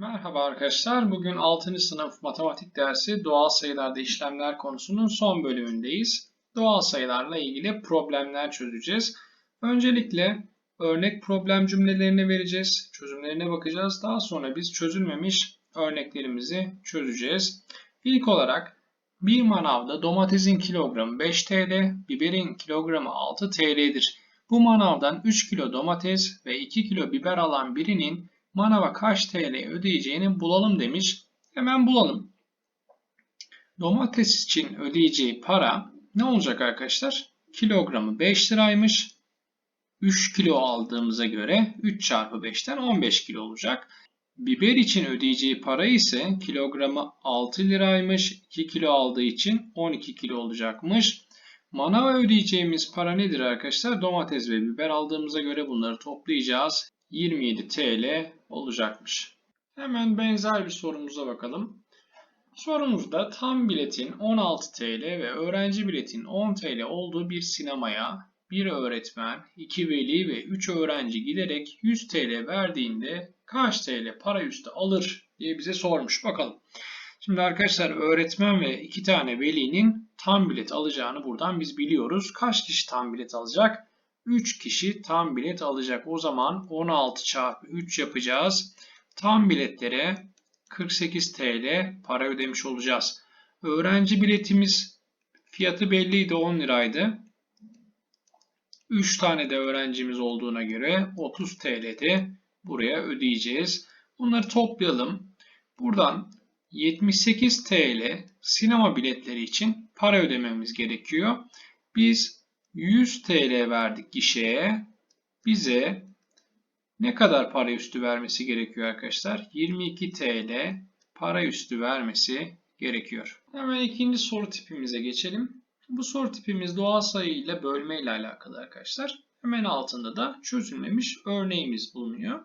Merhaba arkadaşlar. Bugün 6. sınıf matematik dersi doğal sayılarda işlemler konusunun son bölümündeyiz. Doğal sayılarla ilgili problemler çözeceğiz. Öncelikle örnek problem cümlelerini vereceğiz. Çözümlerine bakacağız. Daha sonra biz çözülmemiş örneklerimizi çözeceğiz. İlk olarak bir manavda domatesin kilogramı 5 TL, biberin kilogramı 6 TL'dir. Bu manavdan 3 kilo domates ve 2 kilo biber alan birinin manava kaç TL ödeyeceğini bulalım demiş. Hemen bulalım. Domates için ödeyeceği para ne olacak arkadaşlar? Kilogramı 5 liraymış. 3 kilo aldığımıza göre 3 çarpı 5'ten 15 kilo olacak. Biber için ödeyeceği para ise kilogramı 6 liraymış. 2 kilo aldığı için 12 kilo olacakmış. Manava ödeyeceğimiz para nedir arkadaşlar? Domates ve biber aldığımıza göre bunları toplayacağız. 27 TL olacakmış. Hemen benzer bir sorumuza bakalım. Sorumuzda tam biletin 16 TL ve öğrenci biletin 10 TL olduğu bir sinemaya bir öğretmen, 2 veli ve 3 öğrenci giderek 100 TL verdiğinde kaç TL para üstü alır diye bize sormuş. Bakalım. Şimdi arkadaşlar öğretmen ve 2 tane velinin tam bilet alacağını buradan biz biliyoruz. Kaç kişi tam bilet alacak? 3 kişi tam bilet alacak. O zaman 16 çarpı 3 yapacağız. Tam biletlere 48 TL para ödemiş olacağız. Öğrenci biletimiz fiyatı belliydi 10 liraydı. 3 tane de öğrencimiz olduğuna göre 30 TL'de buraya ödeyeceğiz. Bunları toplayalım. Buradan 78 TL sinema biletleri için para ödememiz gerekiyor. Biz 100 TL verdik gişeye. Bize ne kadar para üstü vermesi gerekiyor arkadaşlar? 22 TL para üstü vermesi gerekiyor. Hemen ikinci soru tipimize geçelim. Bu soru tipimiz doğal sayı ile bölme ile alakalı arkadaşlar. Hemen altında da çözülmemiş örneğimiz bulunuyor.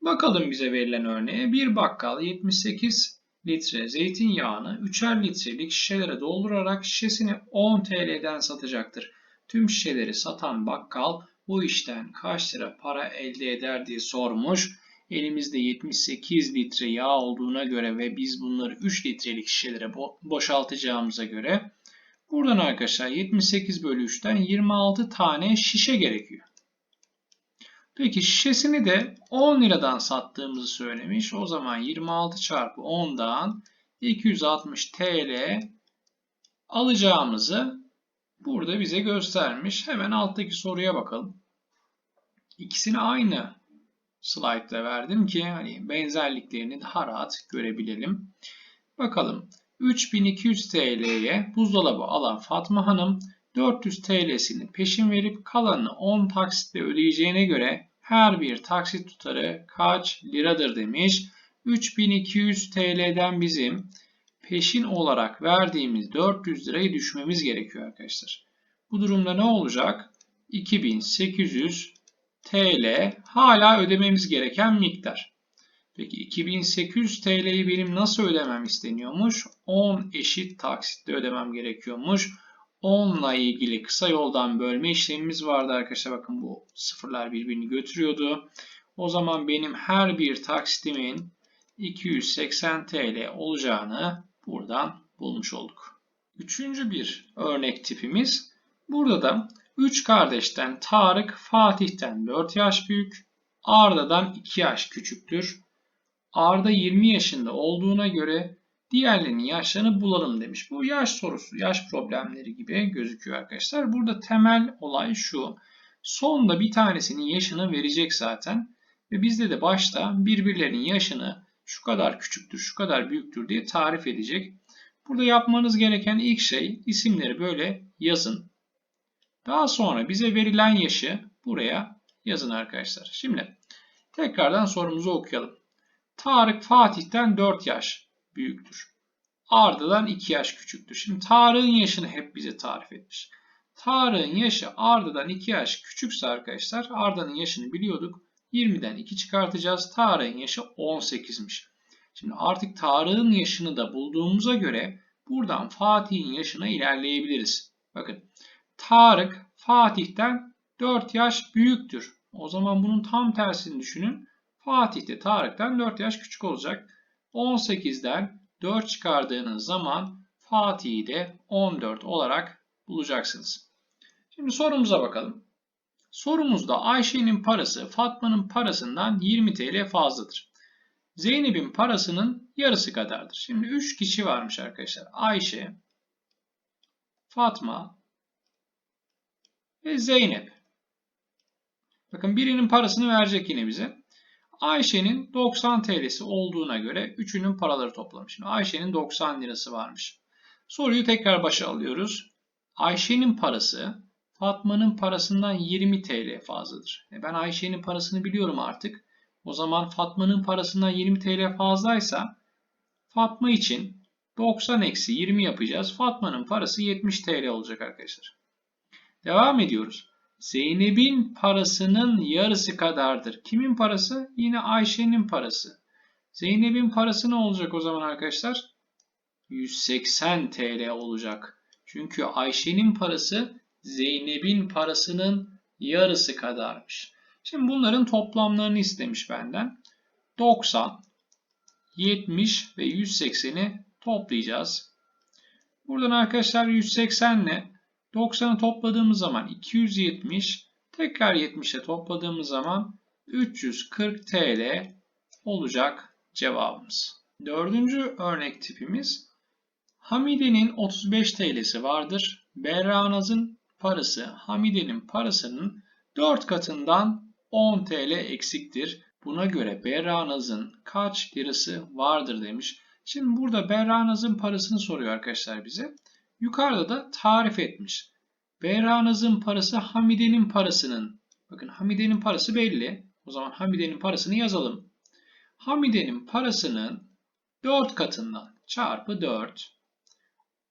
Bakalım bize verilen örneğe. Bir bakkal 78 litre zeytinyağını 3'er litrelik şişelere doldurarak şişesini 10 TL'den satacaktır tüm şişeleri satan bakkal bu işten kaç lira para elde eder diye sormuş. Elimizde 78 litre yağ olduğuna göre ve biz bunları 3 litrelik şişelere boşaltacağımıza göre buradan arkadaşlar 78 bölü 3'ten 26 tane şişe gerekiyor. Peki şişesini de 10 liradan sattığımızı söylemiş. O zaman 26 çarpı 10'dan 260 TL alacağımızı burada bize göstermiş. Hemen alttaki soruya bakalım. İkisini aynı slide'da verdim ki hani benzerliklerini daha rahat görebilelim. Bakalım 3200 TL'ye buzdolabı alan Fatma Hanım 400 TL'sini peşin verip kalanını 10 taksitle ödeyeceğine göre her bir taksit tutarı kaç liradır demiş. 3200 TL'den bizim peşin olarak verdiğimiz 400 lirayı düşmemiz gerekiyor arkadaşlar. Bu durumda ne olacak? 2800 TL hala ödememiz gereken miktar. Peki 2800 TL'yi benim nasıl ödemem isteniyormuş? 10 eşit taksitle ödemem gerekiyormuş. 10 ile ilgili kısa yoldan bölme işlemimiz vardı arkadaşlar. Bakın bu sıfırlar birbirini götürüyordu. O zaman benim her bir taksitimin 280 TL olacağını buradan bulmuş olduk. Üçüncü bir örnek tipimiz. Burada da 3 kardeşten Tarık Fatih'ten 4 yaş büyük, Arda'dan 2 yaş küçüktür. Arda 20 yaşında olduğuna göre diğerlerinin yaşlarını bulalım demiş. Bu yaş sorusu, yaş problemleri gibi gözüküyor arkadaşlar. Burada temel olay şu. Sonda bir tanesinin yaşını verecek zaten. Ve bizde de başta birbirlerinin yaşını şu kadar küçüktür, şu kadar büyüktür diye tarif edecek. Burada yapmanız gereken ilk şey isimleri böyle yazın. Daha sonra bize verilen yaşı buraya yazın arkadaşlar. Şimdi tekrardan sorumuzu okuyalım. Tarık Fatih'ten 4 yaş büyüktür. Arda'dan 2 yaş küçüktür. Şimdi Tarık'ın yaşını hep bize tarif etmiş. Tarık'ın yaşı Arda'dan 2 yaş küçükse arkadaşlar Arda'nın yaşını biliyorduk. 20'den 2 çıkartacağız. Tarık'ın yaşı 18'miş. Şimdi artık Tarık'ın yaşını da bulduğumuza göre buradan Fatih'in yaşına ilerleyebiliriz. Bakın Tarık Fatih'ten 4 yaş büyüktür. O zaman bunun tam tersini düşünün. Fatih de Tarık'tan 4 yaş küçük olacak. 18'den 4 çıkardığınız zaman Fatih'i de 14 olarak bulacaksınız. Şimdi sorumuza bakalım. Sorumuzda Ayşe'nin parası Fatma'nın parasından 20 TL fazladır. Zeynep'in parasının yarısı kadardır. Şimdi 3 kişi varmış arkadaşlar. Ayşe, Fatma ve Zeynep. Bakın birinin parasını verecek yine bize. Ayşe'nin 90 TL'si olduğuna göre üçünün paraları toplamış. Ayşe'nin 90 lirası varmış. Soruyu tekrar başa alıyoruz. Ayşe'nin parası Fatma'nın parasından 20 TL fazladır. E ben Ayşe'nin parasını biliyorum artık. O zaman Fatma'nın parasından 20 TL fazlaysa Fatma için 90 eksi 20 yapacağız. Fatma'nın parası 70 TL olacak arkadaşlar. Devam ediyoruz. Zeynep'in parasının yarısı kadardır. Kimin parası? Yine Ayşe'nin parası. Zeynep'in parası ne olacak o zaman arkadaşlar? 180 TL olacak. Çünkü Ayşe'nin parası Zeynep'in parasının yarısı kadarmış. Şimdi bunların toplamlarını istemiş benden. 90, 70 ve 180'i toplayacağız. Buradan arkadaşlar 180 ile 90'ı topladığımız zaman 270, tekrar 70'e topladığımız zaman 340 TL olacak cevabımız. Dördüncü örnek tipimiz Hamide'nin 35 TL'si vardır. Berranaz'ın parası Hamide'nin parasının 4 katından 10 TL eksiktir. Buna göre Berranaz'ın kaç lirası vardır demiş. Şimdi burada Berranaz'ın parasını soruyor arkadaşlar bize. Yukarıda da tarif etmiş. Berranaz'ın parası Hamide'nin parasının. Bakın Hamide'nin parası belli. O zaman Hamide'nin parasını yazalım. Hamide'nin parasının 4 katından çarpı 4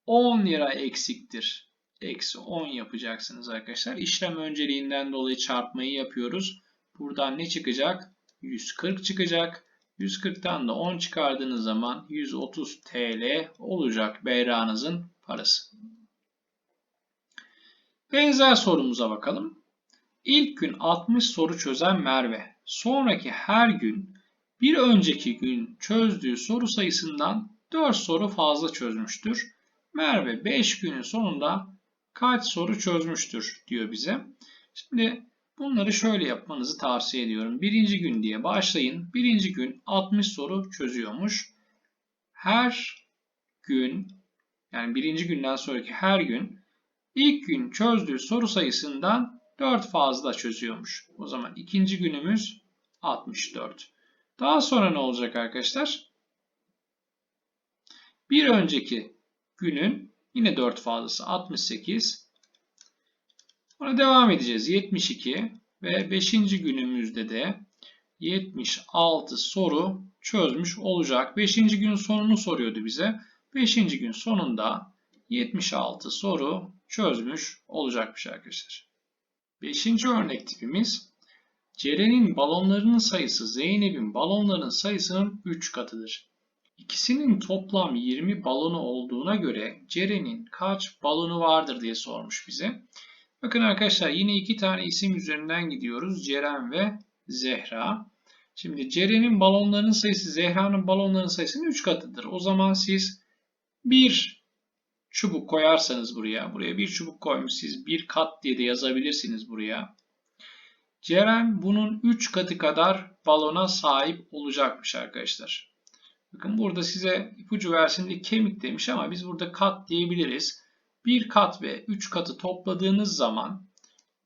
10 lira eksiktir. Eksi 10 yapacaksınız arkadaşlar. İşlem önceliğinden dolayı çarpmayı yapıyoruz. Buradan ne çıkacak? 140 çıkacak. 140'tan da 10 çıkardığınız zaman 130 TL olacak Beyra'nızın parası. Benzer sorumuza bakalım. İlk gün 60 soru çözen Merve, sonraki her gün bir önceki gün çözdüğü soru sayısından 4 soru fazla çözmüştür. Merve 5 günün sonunda kaç soru çözmüştür diyor bize. Şimdi bunları şöyle yapmanızı tavsiye ediyorum. Birinci gün diye başlayın. Birinci gün 60 soru çözüyormuş. Her gün yani birinci günden sonraki her gün ilk gün çözdüğü soru sayısından 4 fazla çözüyormuş. O zaman ikinci günümüz 64. Daha sonra ne olacak arkadaşlar? Bir önceki günün yine 4 fazlası 68. Sonra devam edeceğiz. 72 ve 5. günümüzde de 76 soru çözmüş olacak. 5. gün sonunu soruyordu bize. 5. gün sonunda 76 soru çözmüş olacakmış arkadaşlar. 5. örnek tipimiz Ceren'in balonlarının sayısı Zeynep'in balonlarının sayısının 3 katıdır. İkisinin toplam 20 balonu olduğuna göre Ceren'in kaç balonu vardır diye sormuş bize. Bakın arkadaşlar yine iki tane isim üzerinden gidiyoruz. Ceren ve Zehra. Şimdi Ceren'in balonlarının sayısı Zehra'nın balonlarının sayısının 3 katıdır. O zaman siz bir çubuk koyarsanız buraya, buraya bir çubuk koymuş siz bir kat diye de yazabilirsiniz buraya. Ceren bunun 3 katı kadar balona sahip olacakmış arkadaşlar. Bakın burada size ipucu versin diye kemik demiş ama biz burada kat diyebiliriz. Bir kat ve 3 katı topladığınız zaman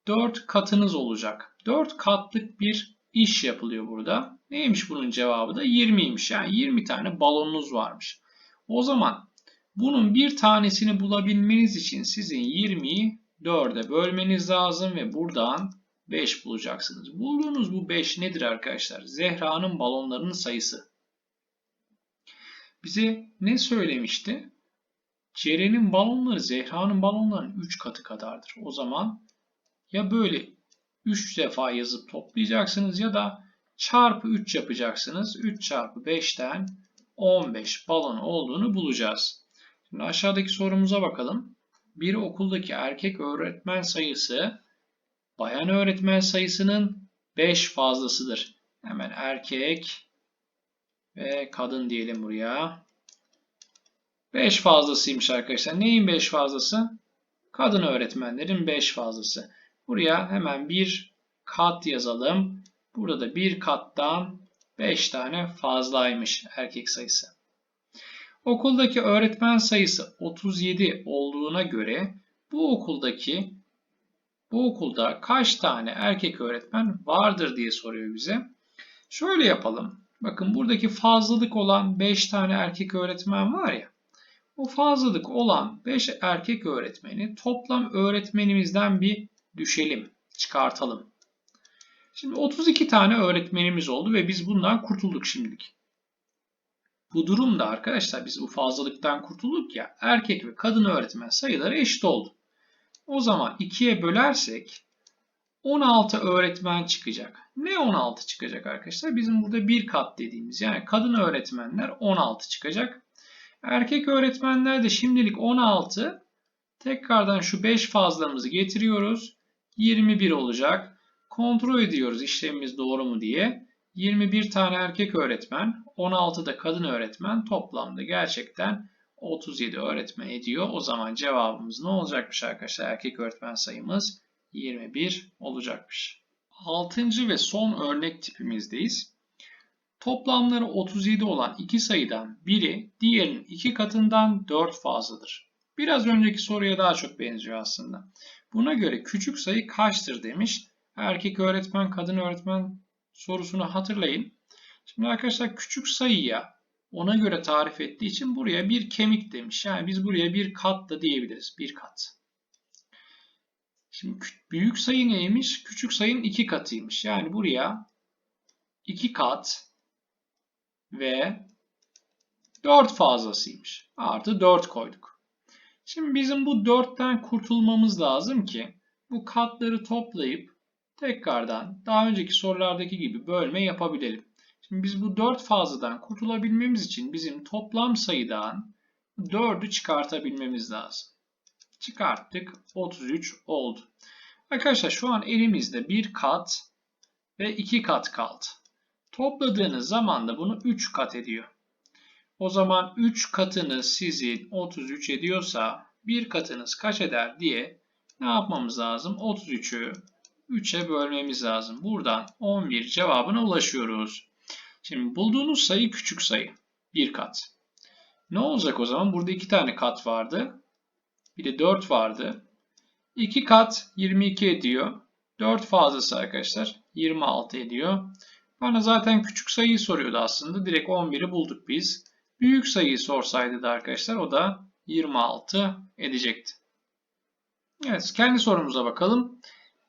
4 katınız olacak. 4 katlık bir iş yapılıyor burada. Neymiş bunun cevabı da 20'ymiş. Yani 20 tane balonunuz varmış. O zaman bunun bir tanesini bulabilmeniz için sizin 20'yi 4'e bölmeniz lazım ve buradan 5 bulacaksınız. Bulduğunuz bu 5 nedir arkadaşlar? Zehra'nın balonlarının sayısı. Bize ne söylemişti? Ceren'in balonları Zehra'nın balonlarının 3 katı kadardır. O zaman ya böyle 3 defa yazıp toplayacaksınız ya da çarpı 3 yapacaksınız. 3 çarpı 5'ten 15 balon olduğunu bulacağız. Şimdi aşağıdaki sorumuza bakalım. Bir okuldaki erkek öğretmen sayısı bayan öğretmen sayısının 5 fazlasıdır. Hemen erkek ve kadın diyelim buraya. 5 fazlasıymış arkadaşlar. Neyin 5 fazlası? Kadın öğretmenlerin 5 fazlası. Buraya hemen bir kat yazalım. Burada da bir kattan 5 tane fazlaymış erkek sayısı. Okuldaki öğretmen sayısı 37 olduğuna göre bu okuldaki bu okulda kaç tane erkek öğretmen vardır diye soruyor bize. Şöyle yapalım. Bakın buradaki fazlalık olan 5 tane erkek öğretmen var ya. O fazlalık olan 5 erkek öğretmeni toplam öğretmenimizden bir düşelim, çıkartalım. Şimdi 32 tane öğretmenimiz oldu ve biz bundan kurtulduk şimdilik. Bu durumda arkadaşlar biz bu fazlalıktan kurtulduk ya erkek ve kadın öğretmen sayıları eşit oldu. O zaman 2'ye bölersek 16 öğretmen çıkacak. Ne 16 çıkacak arkadaşlar? Bizim burada bir kat dediğimiz yani kadın öğretmenler 16 çıkacak. Erkek öğretmenler de şimdilik 16. Tekrardan şu 5 fazlamızı getiriyoruz. 21 olacak. Kontrol ediyoruz işlemimiz doğru mu diye. 21 tane erkek öğretmen, 16 da kadın öğretmen toplamda gerçekten 37 öğretmen ediyor. O zaman cevabımız ne olacakmış arkadaşlar? Erkek öğretmen sayımız 21 olacakmış. 6. ve son örnek tipimizdeyiz. Toplamları 37 olan iki sayıdan biri diğerinin iki katından 4 fazladır. Biraz önceki soruya daha çok benziyor aslında. Buna göre küçük sayı kaçtır demiş. Erkek öğretmen, kadın öğretmen sorusunu hatırlayın. Şimdi arkadaşlar küçük sayıya ona göre tarif ettiği için buraya bir kemik demiş. Yani biz buraya bir kat da diyebiliriz. Bir kat. Şimdi büyük sayı neymiş? Küçük sayının iki katıymış. Yani buraya iki kat ve 4 fazlasıymış. Artı 4 koyduk. Şimdi bizim bu 4'ten kurtulmamız lazım ki bu katları toplayıp tekrardan daha önceki sorulardaki gibi bölme yapabilelim. Şimdi biz bu 4 fazladan kurtulabilmemiz için bizim toplam sayıdan 4'ü çıkartabilmemiz lazım. Çıkarttık. 33 oldu. Arkadaşlar şu an elimizde bir kat ve iki kat kaldı. Topladığınız zaman da bunu 3 kat ediyor. O zaman 3 katınız sizin 33 ediyorsa bir katınız kaç eder diye ne yapmamız lazım? 33'ü 3'e bölmemiz lazım. Buradan 11 cevabına ulaşıyoruz. Şimdi bulduğunuz sayı küçük sayı. Bir kat. Ne olacak o zaman? Burada iki tane kat vardı. Bir de 4 vardı. 2 kat 22 ediyor. 4 fazlası arkadaşlar 26 ediyor. Bana zaten küçük sayıyı soruyordu aslında. Direkt 11'i bulduk biz. Büyük sayıyı sorsaydı da arkadaşlar o da 26 edecekti. Evet kendi sorumuza bakalım.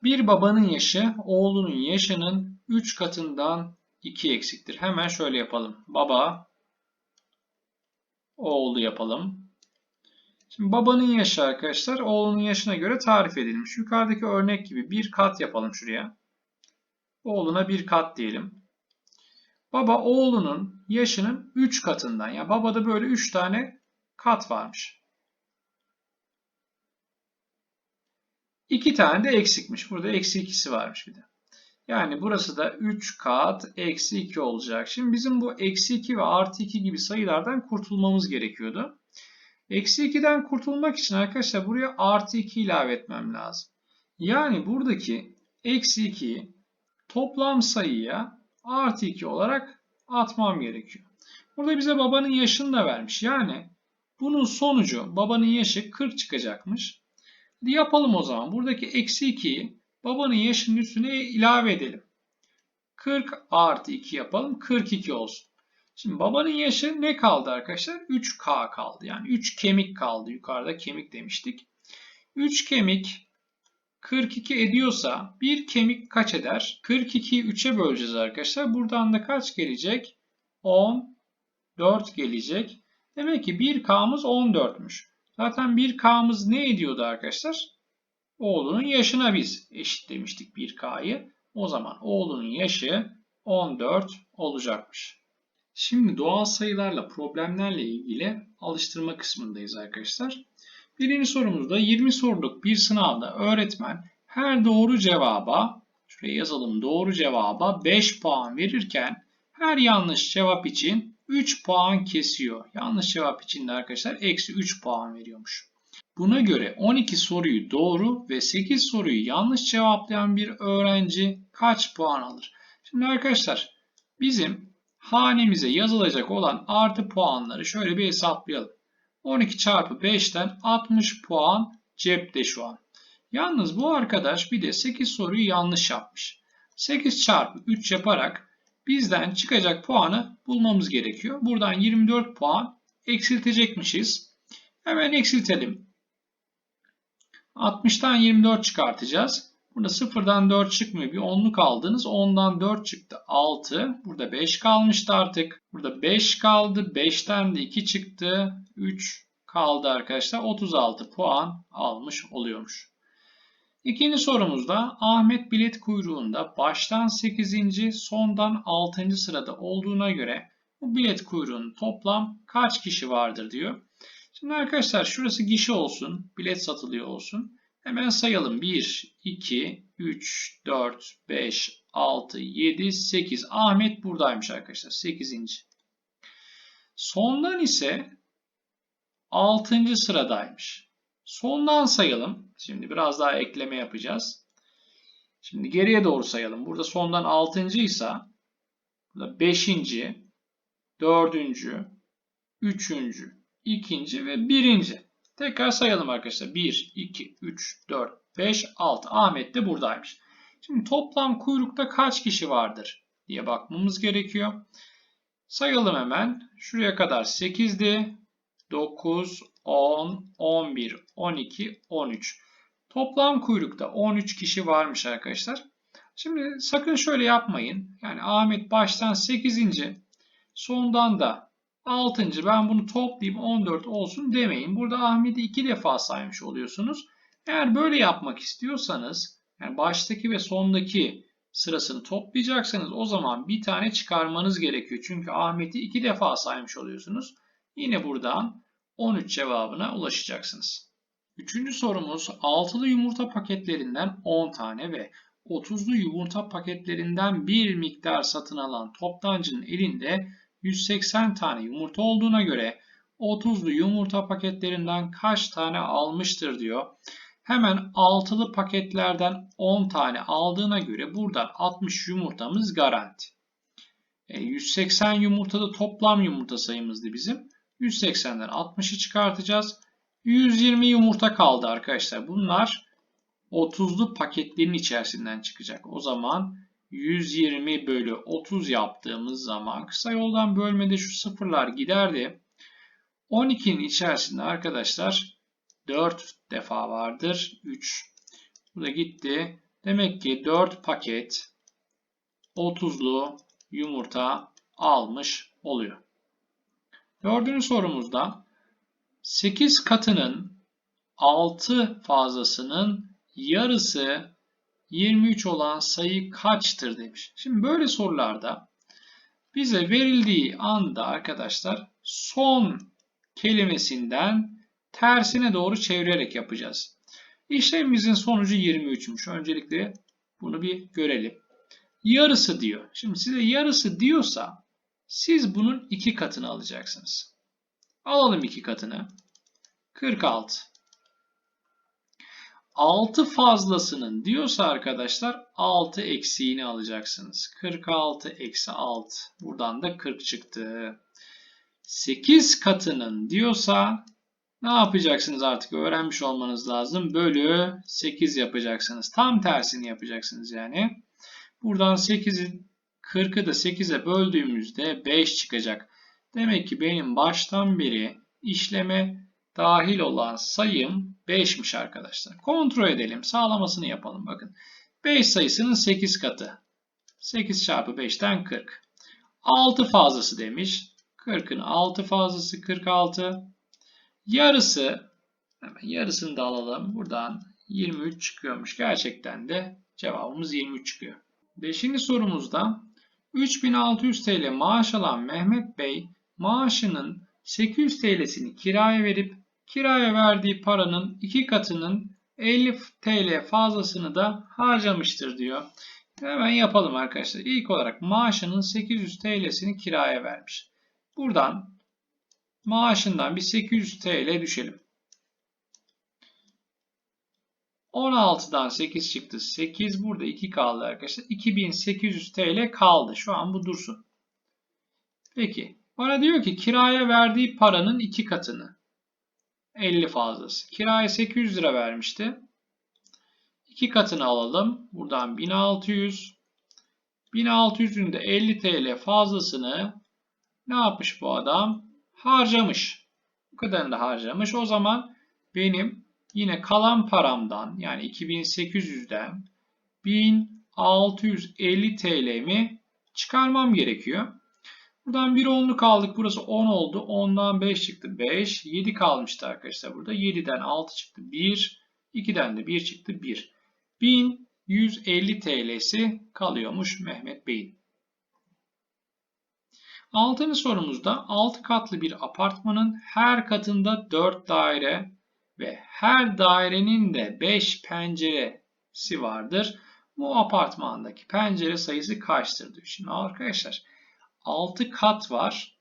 Bir babanın yaşı oğlunun yaşının 3 katından 2 eksiktir. Hemen şöyle yapalım. Baba oğlu yapalım. Şimdi babanın yaşı arkadaşlar oğlunun yaşına göre tarif edilmiş. Yukarıdaki örnek gibi bir kat yapalım şuraya. Oğluna bir kat diyelim. Baba oğlunun yaşının 3 katından. Yani babada böyle 3 tane kat varmış. 2 tane de eksikmiş. Burada eksi ikisi varmış bir de. Yani burası da 3 kat eksi 2 olacak. Şimdi bizim bu eksi 2 ve artı 2 gibi sayılardan kurtulmamız gerekiyordu. Eksi 2'den kurtulmak için arkadaşlar buraya artı 2 ilave etmem lazım. Yani buradaki eksi 2'yi toplam sayıya artı 2 olarak atmam gerekiyor. Burada bize babanın yaşını da vermiş. Yani bunun sonucu babanın yaşı 40 çıkacakmış. Hadi yapalım o zaman. Buradaki eksi 2'yi babanın yaşının üstüne ilave edelim. 40 artı 2 yapalım. 42 olsun. Şimdi babanın yaşı ne kaldı arkadaşlar? 3K kaldı. Yani 3 kemik kaldı. Yukarıda kemik demiştik. 3 kemik 42 ediyorsa bir kemik kaç eder? 42'yi 3'e böleceğiz arkadaşlar. Buradan da kaç gelecek? 14 gelecek. Demek ki 1K'mız 14'müş. Zaten 1K'mız ne ediyordu arkadaşlar? Oğlunun yaşına biz eşit demiştik 1K'yı. O zaman oğlunun yaşı 14 olacakmış. Şimdi doğal sayılarla problemlerle ilgili alıştırma kısmındayız arkadaşlar. Birinci sorumuzda 20 soruluk bir sınavda öğretmen her doğru cevaba şuraya yazalım doğru cevaba 5 puan verirken her yanlış cevap için 3 puan kesiyor. Yanlış cevap için de arkadaşlar eksi 3 puan veriyormuş. Buna göre 12 soruyu doğru ve 8 soruyu yanlış cevaplayan bir öğrenci kaç puan alır? Şimdi arkadaşlar bizim hanemize yazılacak olan artı puanları şöyle bir hesaplayalım. 12 çarpı 5'ten 60 puan cepte şu an. Yalnız bu arkadaş bir de 8 soruyu yanlış yapmış. 8 çarpı 3 yaparak bizden çıkacak puanı bulmamız gerekiyor. Buradan 24 puan eksiltecekmişiz. Hemen eksiltelim. 60'tan 24 çıkartacağız. Burada 0'dan 4 çıkmıyor. Bir onluk aldınız. 10'dan 4 çıktı. 6. Burada 5 kalmıştı artık. Burada 5 kaldı. 5'ten de 2 çıktı. 3 kaldı arkadaşlar. 36 puan almış oluyormuş. İkinci sorumuzda Ahmet bilet kuyruğunda baştan 8. sondan 6. sırada olduğuna göre bu bilet kuyruğunun toplam kaç kişi vardır diyor. Şimdi arkadaşlar şurası gişe olsun, bilet satılıyor olsun. Hemen sayalım. 1, 2, 3, 4, 5, 6, 7, 8. Ahmet buradaymış arkadaşlar. 8. Sondan ise 6. sıradaymış. Sondan sayalım. Şimdi biraz daha ekleme yapacağız. Şimdi geriye doğru sayalım. Burada sondan 6. ise burada 5. 4. 3. 2. ve 1. Tekrar sayalım arkadaşlar. 1, 2, 3, 4, 5, 6. Ahmet de buradaymış. Şimdi toplam kuyrukta kaç kişi vardır diye bakmamız gerekiyor. Sayalım hemen. Şuraya kadar 8'di. 9, 10, 11, 12, 13. Toplam kuyrukta 13 kişi varmış arkadaşlar. Şimdi sakın şöyle yapmayın. Yani Ahmet baştan 8. sondan da 6. ben bunu toplayayım 14 olsun demeyin. Burada Ahmet'i 2 defa saymış oluyorsunuz. Eğer böyle yapmak istiyorsanız yani baştaki ve sondaki sırasını toplayacaksanız o zaman bir tane çıkarmanız gerekiyor. Çünkü Ahmet'i 2 defa saymış oluyorsunuz. Yine buradan 13 cevabına ulaşacaksınız. Üçüncü sorumuz altılı yumurta paketlerinden 10 tane ve 30'lu yumurta paketlerinden bir miktar satın alan toptancının elinde 180 tane yumurta olduğuna göre 30'lu yumurta paketlerinden kaç tane almıştır diyor. Hemen altılı paketlerden 10 tane aldığına göre buradan 60 yumurtamız garanti. E, 180 yumurtada toplam yumurta sayımızdı bizim. 180'den 60'ı çıkartacağız. 120 yumurta kaldı arkadaşlar. Bunlar 30'lu paketlerin içerisinden çıkacak. O zaman 120 bölü 30 yaptığımız zaman kısa yoldan bölmede şu sıfırlar giderdi. 12'nin içerisinde arkadaşlar 4 defa vardır. 3. Bu da gitti. Demek ki 4 paket 30'lu yumurta almış oluyor. Dördüncü sorumuzda 8 katının 6 fazlasının yarısı 23 olan sayı kaçtır demiş. Şimdi böyle sorularda bize verildiği anda arkadaşlar son kelimesinden tersine doğru çevirerek yapacağız. İşlemimizin sonucu 23'müş. Öncelikle bunu bir görelim. Yarısı diyor. Şimdi size yarısı diyorsa siz bunun iki katını alacaksınız. Alalım iki katını. 46. 6 fazlasının diyorsa arkadaşlar 6 eksiğini alacaksınız. 46 eksi 6. Buradan da 40 çıktı. 8 katının diyorsa ne yapacaksınız artık öğrenmiş olmanız lazım. Bölü 8 yapacaksınız. Tam tersini yapacaksınız yani. Buradan 8'i 40'ı da 8'e böldüğümüzde 5 çıkacak. Demek ki benim baştan beri işleme dahil olan sayım 5'miş arkadaşlar. Kontrol edelim. Sağlamasını yapalım. Bakın. 5 sayısının 8 katı. 8 çarpı 5'ten 40. 6 fazlası demiş. 40'ın 6 fazlası 46. Yarısı hemen yarısını da alalım. Buradan 23 çıkıyormuş. Gerçekten de cevabımız 23 çıkıyor. Beşinci sorumuzda 3600 TL maaş alan Mehmet Bey maaşının 800 TL'sini kiraya verip kiraya verdiği paranın iki katının 50 TL fazlasını da harcamıştır diyor. Hemen yapalım arkadaşlar. İlk olarak maaşının 800 TL'sini kiraya vermiş. Buradan maaşından bir 800 TL düşelim. 16'dan 8 çıktı. 8 burada 2 kaldı arkadaşlar. 2800 TL kaldı. Şu an bu dursun. Peki. Bana diyor ki kiraya verdiği paranın 2 katını. 50 fazlası. Kiraya 800 lira vermişti. 2 katını alalım. Buradan 1600. 1600'ün de 50 TL fazlasını ne yapmış bu adam? Harcamış. Bu kadarını da harcamış. O zaman benim yine kalan paramdan yani 2800'den 1650 TL'mi çıkarmam gerekiyor. Buradan bir onluk aldık. Burası 10 oldu. 10'dan 5 çıktı. 5. 7 kalmıştı arkadaşlar burada. 7'den 6 çıktı. 1. 2'den de 1 çıktı. 1. 1150 TL'si kalıyormuş Mehmet Bey'in. Altıncı sorumuzda 6 katlı bir apartmanın her katında 4 daire ve her dairenin de 5 penceresi vardır. Bu apartmandaki pencere sayısı kaçtır. Şimdi arkadaşlar 6 kat var.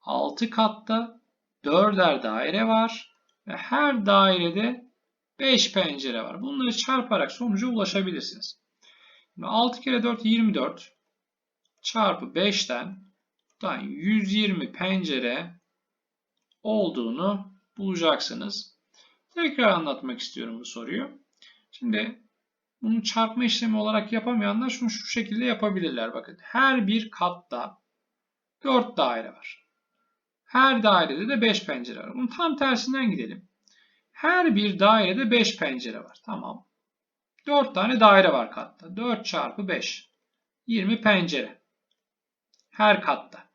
6 katta 4'er daire var ve her dairede 5 pencere var. Bunları çarparak sonuca ulaşabilirsiniz. Şimdi 6 kere 4 24 çarpı 5'ten 120 pencere olduğunu bulacaksınız. Tekrar anlatmak istiyorum bu soruyu. Şimdi bunu çarpma işlemi olarak yapamayanlar şunu şu şekilde yapabilirler. Bakın her bir katta 4 daire var. Her dairede de 5 pencere var. Bunun tam tersinden gidelim. Her bir dairede 5 pencere var. Tamam. 4 tane daire var katta. 4 çarpı 5. 20 pencere. Her katta.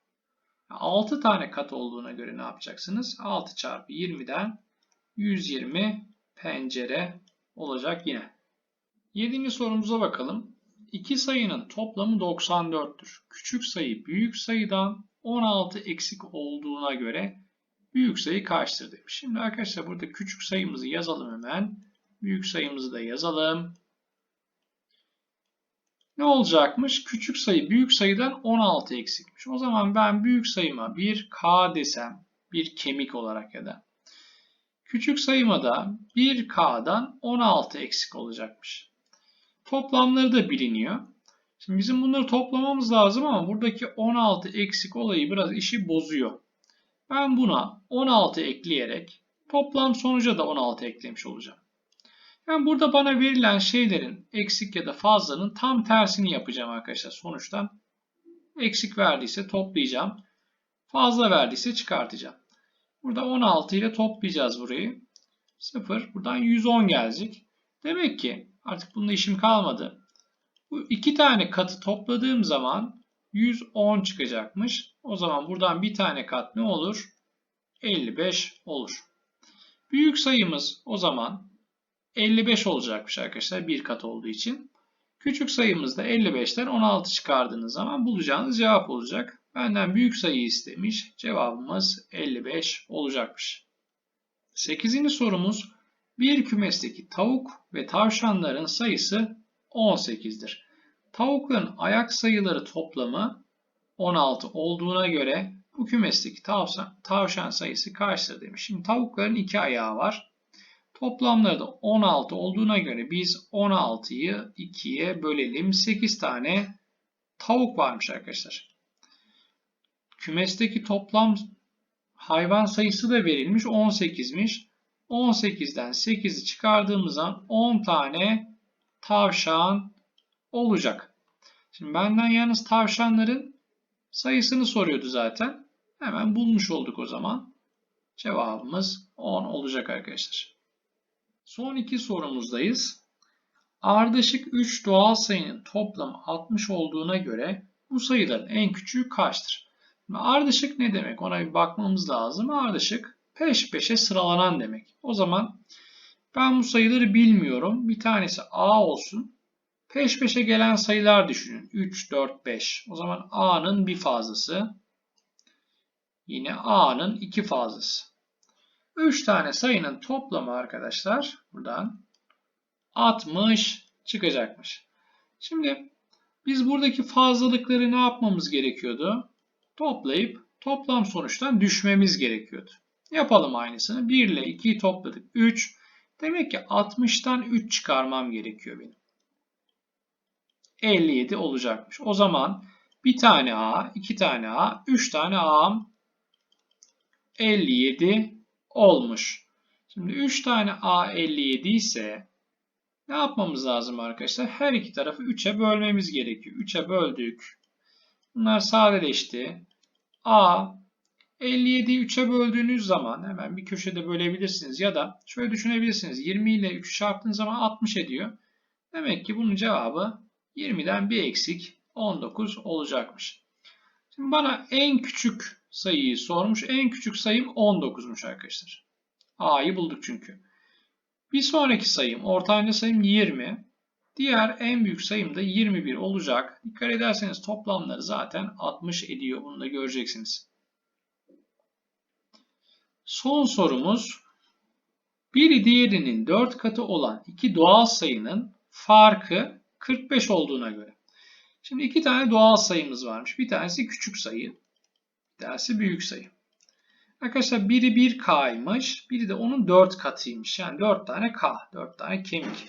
6 tane kat olduğuna göre ne yapacaksınız? 6 çarpı 20'den 120 pencere olacak yine. 7. sorumuza bakalım. İki sayının toplamı 94'tür. Küçük sayı büyük sayıdan 16 eksik olduğuna göre büyük sayı kaçtır demiş. Şimdi arkadaşlar burada küçük sayımızı yazalım hemen. Büyük sayımızı da yazalım. Ne olacakmış? Küçük sayı büyük sayıdan 16 eksikmiş. O zaman ben büyük sayıma bir k desem bir kemik olarak ya da küçük sayıma da 1k'dan 16 eksik olacakmış. Toplamları da biliniyor. Şimdi bizim bunları toplamamız lazım ama buradaki 16 eksik olayı biraz işi bozuyor. Ben buna 16 ekleyerek toplam sonuca da 16 eklemiş olacağım. Yani burada bana verilen şeylerin eksik ya da fazlanın tam tersini yapacağım arkadaşlar sonuçtan. Eksik verdiyse toplayacağım. Fazla verdiyse çıkartacağım. Burada 16 ile toplayacağız burayı. 0. Buradan 110 gelecek. Demek ki artık bunda işim kalmadı. Bu iki tane katı topladığım zaman 110 çıkacakmış. O zaman buradan bir tane kat ne olur? 55 olur. Büyük sayımız o zaman 55 olacakmış arkadaşlar bir kat olduğu için. Küçük sayımızda 55'ten 16 çıkardığınız zaman bulacağınız cevap olacak. Benden büyük sayı istemiş. Cevabımız 55 olacakmış. 8. sorumuz bir kümesteki tavuk ve tavşanların sayısı 18'dir. Tavukların ayak sayıları toplamı 16 olduğuna göre bu kümesteki tavşan, tavşan sayısı kaçtır demiş. Şimdi tavukların iki ayağı var. Toplamları da 16 olduğuna göre biz 16'yı 2'ye bölelim. 8 tane tavuk varmış arkadaşlar. Kümesteki toplam hayvan sayısı da verilmiş 18'miş. 18'den 8'i çıkardığımız zaman 10 tane tavşan olacak. Şimdi benden yalnız tavşanların sayısını soruyordu zaten. Hemen bulmuş olduk o zaman. Cevabımız 10 olacak arkadaşlar. Son iki sorumuzdayız. Ardışık 3 doğal sayının toplamı 60 olduğuna göre bu sayıların en küçüğü kaçtır? ardışık ne demek? Ona bir bakmamız lazım. Ardışık peş peşe sıralanan demek. O zaman ben bu sayıları bilmiyorum. Bir tanesi A olsun. Peş peşe gelen sayılar düşünün. 3, 4, 5. O zaman A'nın bir fazlası. Yine A'nın iki fazlası. 3 tane sayının toplamı arkadaşlar buradan 60 çıkacakmış. Şimdi Biz buradaki fazlalıkları ne yapmamız gerekiyordu? Toplayıp toplam sonuçtan düşmemiz gerekiyordu. Yapalım aynısını. 1 ile 2'yi topladık. 3. Demek ki 60'tan 3 çıkarmam gerekiyor benim. 57 olacakmış. O zaman bir tane A, iki tane A, üç tane A'm 57 olmuş. Şimdi 3 tane A 57 ise ne yapmamız lazım arkadaşlar? Her iki tarafı 3'e bölmemiz gerekiyor. 3'e böldük. Bunlar sadeleşti. A 57'yi 3'e böldüğünüz zaman hemen bir köşede bölebilirsiniz. Ya da şöyle düşünebilirsiniz. 20 ile 3'ü çarptığınız zaman 60 ediyor. Demek ki bunun cevabı 20'den bir eksik 19 olacakmış. Şimdi bana en küçük sayıyı sormuş. En küçük sayım 19'muş arkadaşlar. A'yı bulduk çünkü. Bir sonraki sayım, ortanca sayım 20. Diğer en büyük sayım da 21 olacak. Dikkat ederseniz toplamları zaten 60 ediyor. Bunu da göreceksiniz. Son sorumuz biri diğerinin 4 katı olan iki doğal sayının farkı 45 olduğuna göre. Şimdi iki tane doğal sayımız varmış. Bir tanesi küçük sayı, bir tanesi büyük sayı. Arkadaşlar biri 1K'ymış, biri de onun 4 katıymış. Yani 4 tane K, 4 tane kemik.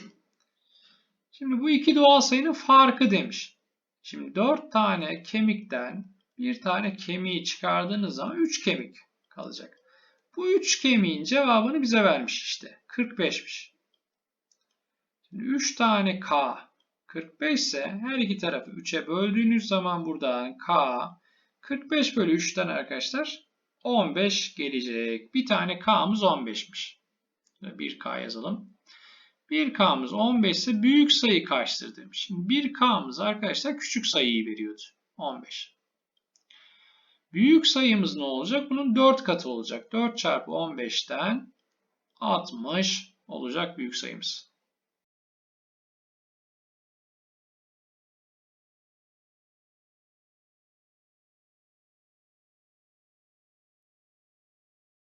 Şimdi bu iki doğal sayının farkı demiş. Şimdi 4 tane kemikten bir tane kemiği çıkardığınız zaman 3 kemik kalacak. Bu 3 kemiğin cevabını bize vermiş işte. 45'miş. Şimdi 3 tane K 45 ise her iki tarafı 3'e böldüğünüz zaman buradan K 45 bölü 3'ten arkadaşlar 15 gelecek. Bir tane K'mız 15'miş. 1K yazalım. 1K'mız 15 ise büyük sayı kaçtır demiş. Şimdi 1K'mız arkadaşlar küçük sayıyı veriyordu. 15. Büyük sayımız ne olacak? Bunun 4 katı olacak. 4 çarpı 15'ten 60 olacak büyük sayımız.